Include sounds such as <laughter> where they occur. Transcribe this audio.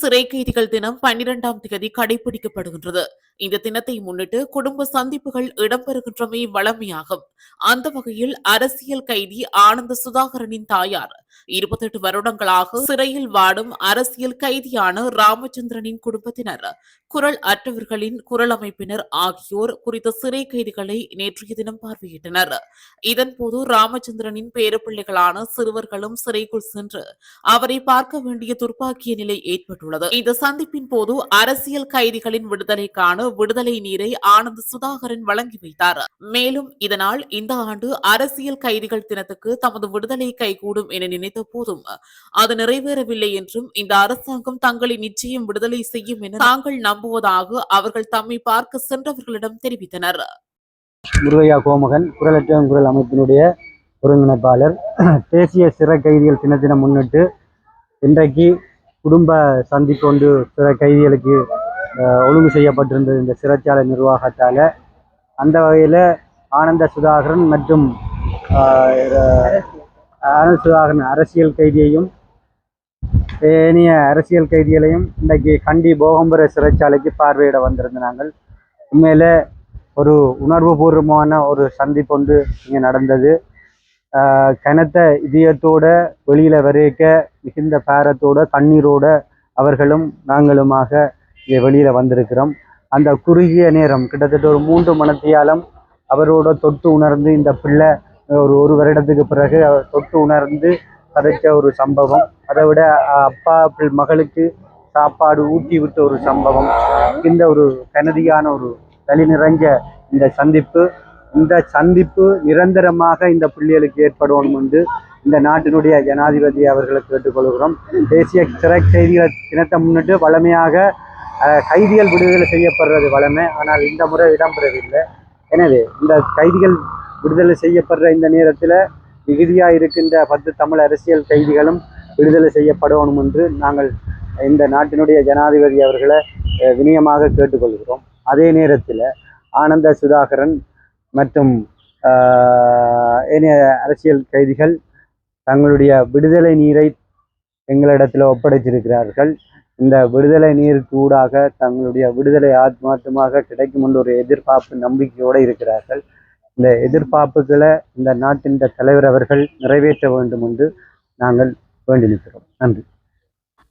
சிறை கைதிகள் தினம் பன்னிரெண்டாம் தேதி கடைபிடிக்கப்படுகின்றது. இந்த தினத்தை முன்னிட்டு குடும்ப சந்திப்புகள் இடம்பெறுகின்றமை வழமையாகும் அந்த வகையில் அரசியல் கைதி ஆனந்த சுதாகரனின் தாயார் இருபத்தெட்டு வருடங்களாக சிறையில் வாடும் அரசியல் கைதியான ராமச்சந்திரனின் குடும்பத்தினர் குரல் அற்றவர்களின் குரல் அமைப்பினர் ஆகியோர் குறித்த சிறை கைதிகளை நேற்றைய தினம் பார்வையிட்டனர். இதன்போது ராமச்சந்திரனின் பேரப்பிள்ளைகளான சிறுவர்களும் சிறைக்குள் சென்று அவரை பார்க்க வேண்டிய துர்ப்பாக்கிய நிலை ஏற்பட்டுள்ளது இந்த சந்திப்பின் போது அரசியல் கைதிகளின் விடுதலைக்கான விடுதலை நீரை ஆனந்த் சுதாகரன் வழங்கி வைத்தார். மேலும் இதனால் இந்த ஆண்டு அரசியல் கைதிகள் தினத்துக்கு தமது விடுதலை கைகூடும் என நினைத்த போதும் அது நிறைவேறவில்லை என்றும் இந்த அரசாங்கம் தங்களை நிச்சயம் விடுதலை செய்யும் என தாங்கள் நம்புவதாக அவர்கள் தம்மை பார்க்க சென்றவர்களிடம் தெரிவித்தனர். முருகையா கோமகன் குரலற்ற குரல் அமைப்பினுடைய ஒருங்கிணைப்பாளர். <clears throat> தேசிய சிறை கைதிகள் தினத்தினம் முன்னிட்டு இன்றைக்கு குடும்ப சந்திப்பு ஒன்று சிறை கைதிகளுக்கு ஒழுங்கு செய்யப்பட்டிருந்தது இந்த சிறைச்சாலை நிர்வாகத்தால். அந்த வகையில் ஆனந்த சுதாகரன் மற்றும் ஆனந்த சுதாகரன் அரசியல் கைதியையும் ஏனைய அரசியல் கைதிகளையும் இன்றைக்கு கண்டி போகம்பர சிறைச்சாலைக்கு பார்வையிட வந்திருந்த நாங்கள். உண்மையில் ஒரு உணர்வுபூர்வமான ஒரு சந்திப்பு ஒன்று இங்கே நடந்தது. கனத்த இதயத்தோட வெளியில வரைக்க மிகுந்த பாரத்தோட கண்ணீரோட அவர்களும் நாங்களுமாக இங்கே வெளியில வந்திருக்கிறோம். அந்த குறுகிய நேரம் கிட்டத்தட்ட ஒரு மூன்று மணத்தியாலம் அவரோட தொட்டு உணர்ந்து இந்த பிள்ளை ஒரு ஒரு வருடத்துக்கு பிறகு அவர் தொட்டு உணர்ந்து கதைச்ச ஒரு சம்பவம். அதை விட அப்பா பிள்- மகளுக்கு சாப்பாடு ஊட்டி விட்ட ஒரு சம்பவம். இந்த ஒரு கனதியான ஒரு வழி நிறைஞ்ச இந்த சந்திப்பு இந்த சந்திப்பு நிரந்தரமாக இந்த பிள்ளைகளுக்கு ஏற்படணும் என்று இந்த நாட்டினுடைய ஜனாதிபதி அவர்களை கேட்டுக்கொள்கிறோம் தேசிய சிறை கைதிகள் தினத்தை முன்னிட்டு வளமையாக கைதிகள் விடுதலை செய்யப்படுறது வளமை ஆனால் இந்த முறை இடம்பெறவில்லை. எனவே இந்த கைதிகள் விடுதலை செய்யப்படுற இந்த நேரத்தில் மிகுதியாக இருக்கின்ற பத்து தமிழ் அரசியல் கைதிகளும் விடுதலை செய்யப்படணும் என்று நாங்கள் இந்த நாட்டினுடைய ஜனாதிபதி அவர்களை வினயமாக கேட்டுக்கொள்கிறோம் அதே நேரத்தில் ஆனந்த சுதாகரன் மற்றும் ஏனைய அரசியல் கைதிகள் தங்களுடைய விடுதலை நீரை எங்களிடத்தில் ஒப்படைத்திருக்கிறார்கள். இந்த விடுதலை நீருக்கு ஊடாக தங்களுடைய விடுதலை ஆத்மார்த்தமாக கிடைக்கும் என்ற ஒரு எதிர்பார்ப்பு நம்பிக்கையோடு இருக்கிறார்கள். இந்த எதிர்பார்ப்புகளை இந்த நாட்டின் தலைவர் அவர்கள் நிறைவேற்ற வேண்டும் என்று நாங்கள் வேண்டி நிற்கிறோம் நன்றி.